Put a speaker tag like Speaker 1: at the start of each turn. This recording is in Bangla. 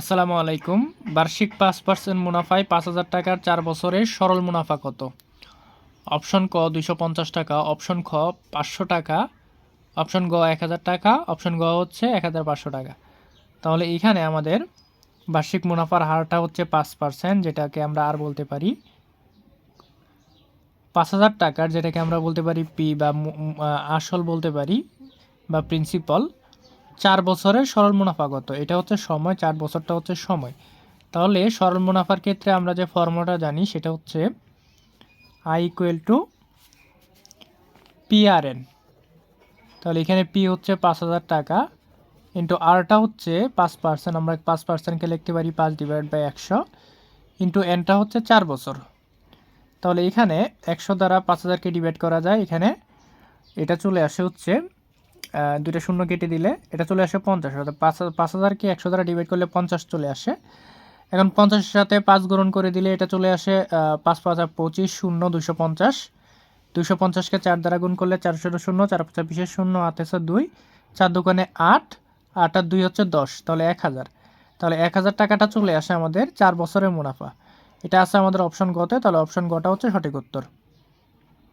Speaker 1: আসসালামু আলাইকুম। বার্ষিক পাঁচ পার্সেন্ট মুনাফায় পাঁচ হাজার টাকার চার বছরের সরল মুনাফা কত? অপশন ক, দুইশো পঞ্চাশ টাকা। অপশন খ, পাঁচশো টাকা। অপশন গ, এক হাজার টাকা। অপশন গ হচ্ছে এক হাজার পাঁচশো টাকা। তাহলে এখানে আমাদের বার্ষিক মুনাফার হারটা হচ্ছে পাঁচ পার্সেন্ট যেটাকে আমরা আর বলতে পারি পাঁচ হাজার টাকার, যেটাকে আমরা বলতে পারি পি বা আসল বলতে পারি বা প্রিন্সিপাল চার বছরের সরল মুনাফা কত এটা হচ্ছে সময়, চার বছরটা হচ্ছে সময়। তাহলে সরল মুনাফার ক্ষেত্রে আমরা যে ফর্মুলাটা জানি, সেটা হচ্ছে আই ইকুয়াল টু পিআরএন তাহলে এখানে পি হচ্ছে পাঁচ হাজার টাকা ইন্টু আরটা হচ্ছে পাঁচ পার্সেন্ট আমরা পাঁচ পার্সেন্টকে লিখতে পারি পাঁচ ডিভাইড বাই একশো ইন্টু এনটা হচ্ছে চার বছর। তাহলে এখানে একশো দ্বারা পাঁচ হাজারকে ডিভাইড করা যায়। এখানে এটা চলে আসে হচ্ছে দুইটা শূন্য কেটে দিলে এটা চলে আসে পঞ্চাশ। অর্থাৎ পাঁচ হাজার- পাঁচ হাজারকে একশো দ্বারা ডিভাইড করলে পঞ্চাশ চলে আসে। এখন পঞ্চাশের সাথে পাঁচ গ্রহণ করে দিলে এটা চলে আসে পাঁচ পাঁচ পঁচিশ শূন্য দুশো পঞ্চাশ। দুশো পঞ্চাশকে চার দ্বারা গুণ করলে চারশো শূন্য, চার পাঁচ বিশেষ শূন্য, আট আছে দুই। চার দোকানে আট আট আর দুই হচ্ছে দশ, তাহলে এক হাজার। তাহলে এক হাজার টাকাটা চলে আসে আমাদের চার বছরের মুনাফা। এটা আছে আমাদের অপশন গতে, তাহলে অপশন গটা হচ্ছে সঠিক উত্তর।